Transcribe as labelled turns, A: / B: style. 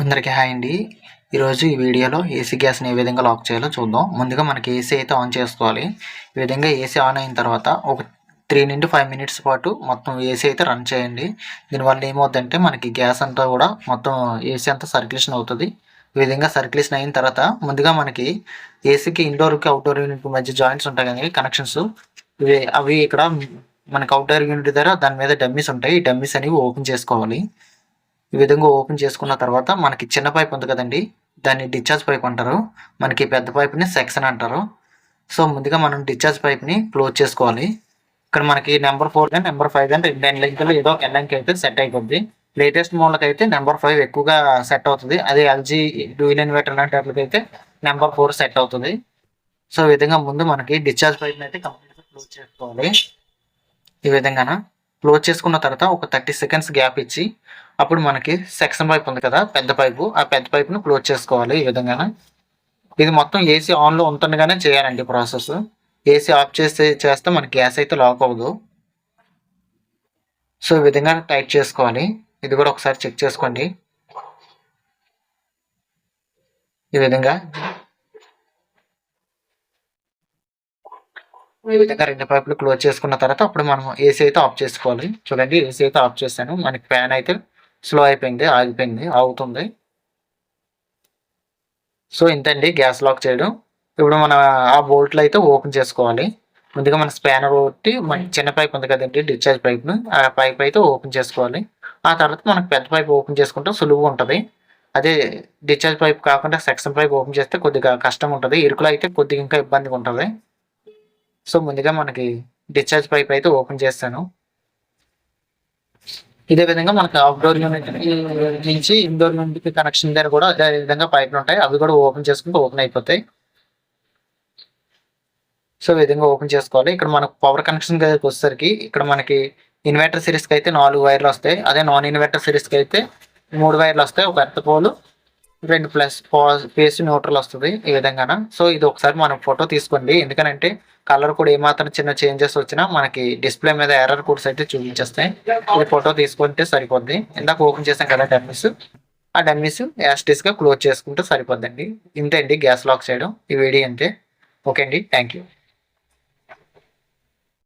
A: అందరికీ హాయ్ అండి. ఈరోజు ఈ వీడియోలో ఏసీ గ్యాస్ని ఏ విధంగా లాక్ చేయాలో చూద్దాం. ముందుగా మనకి ఏసీ అయితే ఆన్ చేసుకోవాలి. ఈ విధంగా ఏసీ ఆన్ అయిన తర్వాత ఒక త్రీ నుండి ఫైవ్ మినిట్స్ పాటు మొత్తం ఏసీ అయితే రన్ చేయండి. దీనివల్ల ఏమవుతుందంటే మనకి గ్యాస్ అంతా కూడా మొత్తం ఏసీ అంతా సర్క్యులేషన్ అవుతుంది. ఈ విధంగా సర్క్యులేషన్ అయిన తర్వాత ముందుగా మనకి ఏసీకి ఇండోర్కి అవుట్డోర్ యూనిట్ మధ్య జాయింట్స్ ఉంటాయి కానీ కనెక్షన్స్ ఇవి అవి ఇక్కడ మనకి అవుట్డోర్ యూనిట్ దగ్గర దాని మీద డమ్మీస్ ఉంటాయి. ఈ డమ్మీస్ అనేవి ఓపెన్ చేసుకోవాలి. ఈ విధంగా ఓపెన్ చేసుకున్న తర్వాత మనకి చిన్న పైప్ ఉంది కదండి దాన్ని డిశ్చార్జ్ పైప్ అంటారు. మనకి పెద్ద పైప్ని సెక్షన్ అంటారు. సో ముందుగా మనం డిశ్చార్జ్ పైప్ని క్లోజ్ చేసుకోవాలి. ఇక్కడ మనకి నెంబర్ ఫోర్ కానీ నెంబర్ ఫైవ్ కానీ రెండు లెంగ్త్లో ఏదో ఎల్లంకి అయితే సెట్ అయిపోద్ది. లేటెస్ట్ మోడల్కి అయితే నెంబర్ ఫైవ్ ఎక్కువగా సెట్ అవుతుంది. అదే ఎల్జీ డ్యూల్ ఇన్వర్టర్ లాంటి వాటికి అయితే నెంబర్ ఫోర్ సెట్ అవుతుంది. సో ఈ విధంగా ముందు మనకి డిశ్చార్జ్ పైప్ని అయితే కంప్లీట్గా క్లోజ్ చేసుకోవాలి. ఈ విధంగాన? క్లోజ్ చేసుకున్న తర్వాత ఒక థర్టీ సెకండ్స్ గ్యాప్ ఇచ్చి అప్పుడు మనకి సెక్షన్ పైప్ ఉంది కదా పెద్ద పైపు. ఆ పెద్ద పైపును క్లోజ్ చేసుకోవాలి ఈ విధంగా ఇది మొత్తం ఏసీ ఆన్లో ఉంటుండగానే చేయాలండి ప్రాసెస్. ఏసీ ఆఫ్ చేస్తే చేస్తే మనకి గ్యాస్ అయితే లాక్ అవ్వదు. సో ఈ విధంగా టైట్ చేసుకోవాలి. ఇది కూడా ఒకసారి చెక్ చేసుకోండి. ఈ విధంగా ఈ విధంగా రెండు పైపులు క్లోజ్ చేసుకున్న తర్వాత అప్పుడు మనం ఏసీ అయితే ఆఫ్ చేసుకోవాలి. చూడండి ఏసీ అయితే ఆఫ్ చేశాను. మనకి ఫ్యాన్ అయితే స్లో అయిపోయింది ఆగిపోయింది ఆగుతుంది. సో ఇంతండి గ్యాస్ లాక్ చేయడం. ఇప్పుడు మన ఆ బోల్ట్లు అయితే ఓపెన్ చేసుకోవాలి. ముందుగా మన స్పానర్ ఒకటి మన చిన్న పైప్ ఉంది కదండి డిశ్చార్జ్ పైప్ను ఆ పైప్ అయితే ఓపెన్ చేసుకోవాలి. ఆ తర్వాత మనకు పెద్ద పైప్ ఓపెన్ చేసుకుంటే సులువుగా ఉంటుంది. అదే డిశ్చార్జ్ పైప్ కాకుండా సెక్షన్ పైప్ ఓపెన్ చేస్తే కొద్దిగా కష్టం ఉంటుంది. ఇరుకులో అయితే కొద్దిగా ఇంకా ఇబ్బందిగా ఉంటుంది. సో ముందుగా మనకి డిశ్చార్జ్ పైప్ అయితే ఓపెన్ చేస్తాను. ఇదే విధంగా మనకి అవుట్డోర్ యూనిట్ నుంచి ఇండోర్ యూనిట్ కనెక్షన్ దగ్గర కూడా అదే విధంగా పైపులు ఉంటాయి. అవి కూడా ఓపెన్ చేసుకుంటే ఓపెన్ అయిపోతాయి. సో ఈ విధంగా ఓపెన్ చేసుకోవాలి. ఇక్కడ మనకు పవర్ కనెక్షన్ వచ్చేసరికి ఇక్కడ మనకి ఇన్వర్టర్ సిరీస్కి అయితే నాలుగు వైర్లు వస్తాయి. అదే నాన్ ఇన్వర్టర్ సిరీస్కి అయితే మూడు వైర్లు వస్తాయి. ఒక ఎర్త్ పోలు రెండు ప్లస్ పేస్ట్ న్యూట్రల్ వస్తుంది ఈ విధంగా సో ఇది ఒకసారి మనం ఫోటో తీసుకోండి. ఎందుకంటే కలర్ కూడా ఏమాత్రం చిన్న చేంజెస్ వచ్చినా మనకి డిస్ప్లే మీద ఎర్రర్ కోడ్స్ అయితే చూపించేస్తాయి. ఇది ఫోటో తీసుకుంటే సరిపోద్ది. ఇందాక ఓపెన్ చేసాం కదా డమ్మీస్. ఆ డమ్మీస్ యాస్టిస్గా క్లోజ్ చేసుకుంటే సరిపోద్దండి. ఇంతే అండి గ్యాస్ లాక్ చేయడం. ఈ వీడియో అంతే ఓకే అండి. Thank you